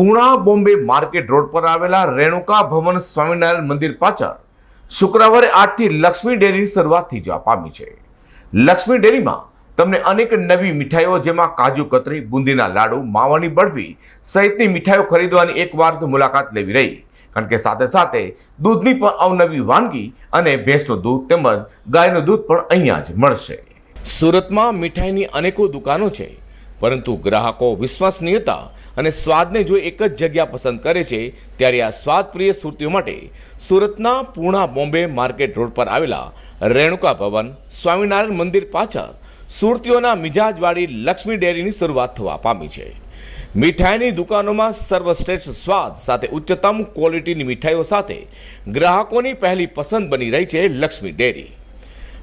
Puna Bombay market road પર આવેલા રેણુકા ભવન સ્વામિનારાયણ મંદિર પાછળ શુક્રવારે આઠથી લક્ષ્મી ડેરીની શરૂઆત થઈ જવા પામી છે. લક્ષ્મી ડેરીમાં તમને અનેક નવી મીઠાઈઓ જેમાં કાજુ, કતરી, બુંદીના લાડુ, માવાની બરફી સહિતની મીઠાઈઓ ખરીદવાની એકવાર તો મુલાકાત લેવી રહી. કારણ કે સાથે સાથે દૂધની પણ અવનવી વાનગી અને ભેંસનું દૂધ તેમજ ગાયનું દૂધ પણ અહીંયા જ મળશે. સુરતમાં મીઠાઈની અનેકો દુકાનો છે, પરંતુ ગ્રાહકો વિશ્વસનીયતા અને સ્વાદને જો એક જ જગ્યા પસંદ કરે છે, ત્યારે આ સ્વાદપ્રિય સુરતીઓ માટે સુરતના પૂણા બોમ્બે માર્કેટ રોડ પર આવેલા રેણુકા ભવન, સ્વામિનારાયણ મંદિર પાછળ સુરતીઓના મિજાજવાળી લક્ષ્મી ડેરીની શરૂઆત થવા પામી છે. મીઠાઈની દુકાનોમાં સર્વશ્રેષ્ઠ સ્વાદ સાથે ઉચ્ચતમ ક્વોલિટીની મીઠાઈઓ સાથે ગ્રાહકોની પહેલી પસંદ બની રહી છે લક્ષ્મી ડેરી.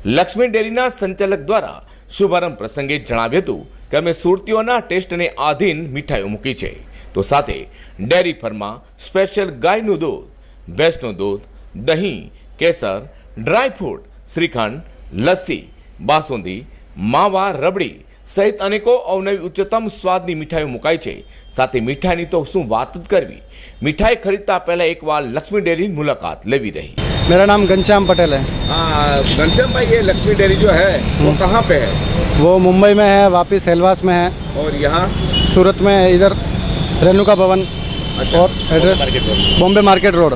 લક્ષ્મી ડેરીના સંચાલક દ્વારા શુભારંભ પ્રસંગે જણાવ્યું હતું કે અમે સુરતીઓના ટેસ્ટને આધીન મીઠાઈઓ મૂકી છે. તો સાથે ડેરી ફર્મા સ્પેશિયલ ગાયનું દૂધ, ભેંસનું દૂધ, દહીં, કેસર, ડ્રાય ફ્રૂટ, શ્રીખંડ, લસ્સી, બાસુંદી, માવા, રબડી સહિત અનેકો અવનવી ઉચ્ચતમ સ્વાદની મીઠાઈઓ મુકાય છે. સાથે મીઠાઈની તો શું વાત જ કરવી? મીઠાઈ ખરીદતા પહેલાં એકવાર લક્ષ્મી ડેરીની મુલાકાત લેવી રહી. मेरा नाम घनश्याम पटेल है। हाँ घनश्याम भाई ये लक्ष्मी डेयरी जो है वो कहाँ पे है? वो मुंबई में है वापस हेलवास में है। और यहाँ? सूरत में है इधर रेणुका भवन। अच्छा, और address Bombay market road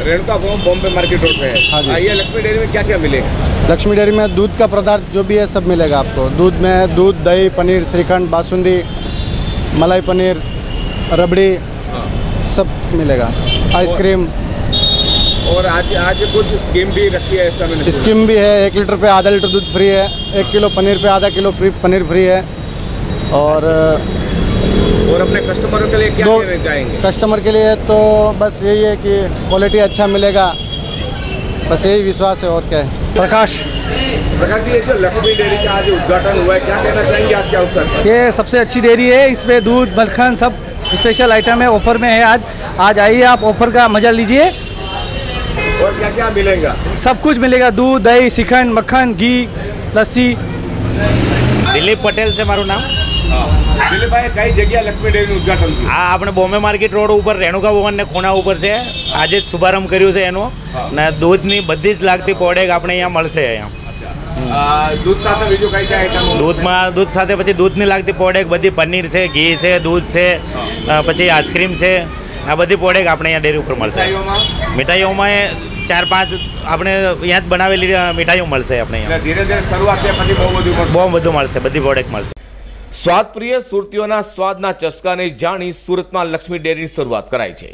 Renuka Bhavan Bombay market road पे है। हाँ जी। हाँ, ये लक्ष्मी डेयरी में क्या क्या मिलेगा? लक्ष्मी डेयरी में दूध का पदार्थ जो भी है सब मिलेगा आपको। दूध में दूध दही पनीर श्रीखंड बासुंदी मलाई पनीर रबड़ी सब मिलेगा। आइसक्रीम। और आज आज कुछ स्कीम भी रखी है ऐसा मैंने स्कीम भी है एक लीटर पे आधा लीटर दूध फ्री है एक किलो पनीर पे आधा किलो फ्री पनीर फ्री है। और और अपने कस्टमरों के लिए क्या दो कहना चाहेंगे कस्टमर के लिए तो बस यही है कि क्वालिटी अच्छा मिलेगा। बस यही विश्वास है और क्या है। प्रकाश। प्रकाश जी ये जो लक्ष्मी डेयरी का आज उद्घाटन हुआ है क्या कहना चाहेंगे आज के अवसर पर? ये सबसे अच्छी डेयरी है इसमें दूध मक्खन सब स्पेशल आइटम है ऑफ़र में है आज। आज आइए आप ऑफ़र का मज़ा लीजिए। क्या क्या मिलेगा सब कुछ मिलेगा दूध दही श्रीखंड मक्खन घी लस्सी દિલીપ પટેલ છે મારું નામ દિલીપભાઈ કઈ જગ્યા લક્ષ્મી ડેરીનું ઉદ્ઘાટન થયું આ આપણે બોમ્બે માર્કેટ રોડ ઉપર રેણુકા ભવન ને ખૂણા ઉપર છે આજે જ શુભારંભ કર્યું છે એનું ને દૂધની બધી જ લાગતી પ્રોડક્ટ આપણે અહીંયા મળશે અહીંયા આ, દૂધ સાથે બીજું કઈ કઈ આઈટમ દૂધમાં દૂધ સાથે પછી દૂધની લાગતી પ્રોડક્ટ બધી પનીર છે ઘી છે દૂધ છે અ, પછી આઈસ્ક્રીમ છે આ બધી પ્રોડક્ટ આપણે અહીંયા ડેરી ઉપર મળશે. મીઠાઈઓમાં? ચાર પાંચ આપણે અહીંયા જ બનાવેલી મીઠાઈઓ મળશે આપણે અહીંયા. ધીરે ધીરે શરૂઆત છે પછી બહુ બધું મળશે. બહુ બધું મળશે બધી પ્રોડક્ટ મળશે. સ્વાદપ્રિય સુરતીઓના સ્વાદના ચસ્કાને જાણી સુરતમાં લક્ષ્મી ડેરીની શરૂઆત કરાઈ છે.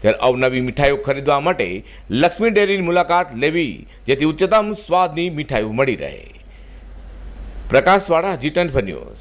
ત્યારે અવનવી મીઠાઈઓ ખરીદવા માટે લક્ષ્મી ડેરીની મુલાકાત લેવી જેથી ઉચ્ચતમ સ્વાદની મીઠાઈઓ મળી રહે. પ્રકાશવાળા જીટન ન્યૂઝ.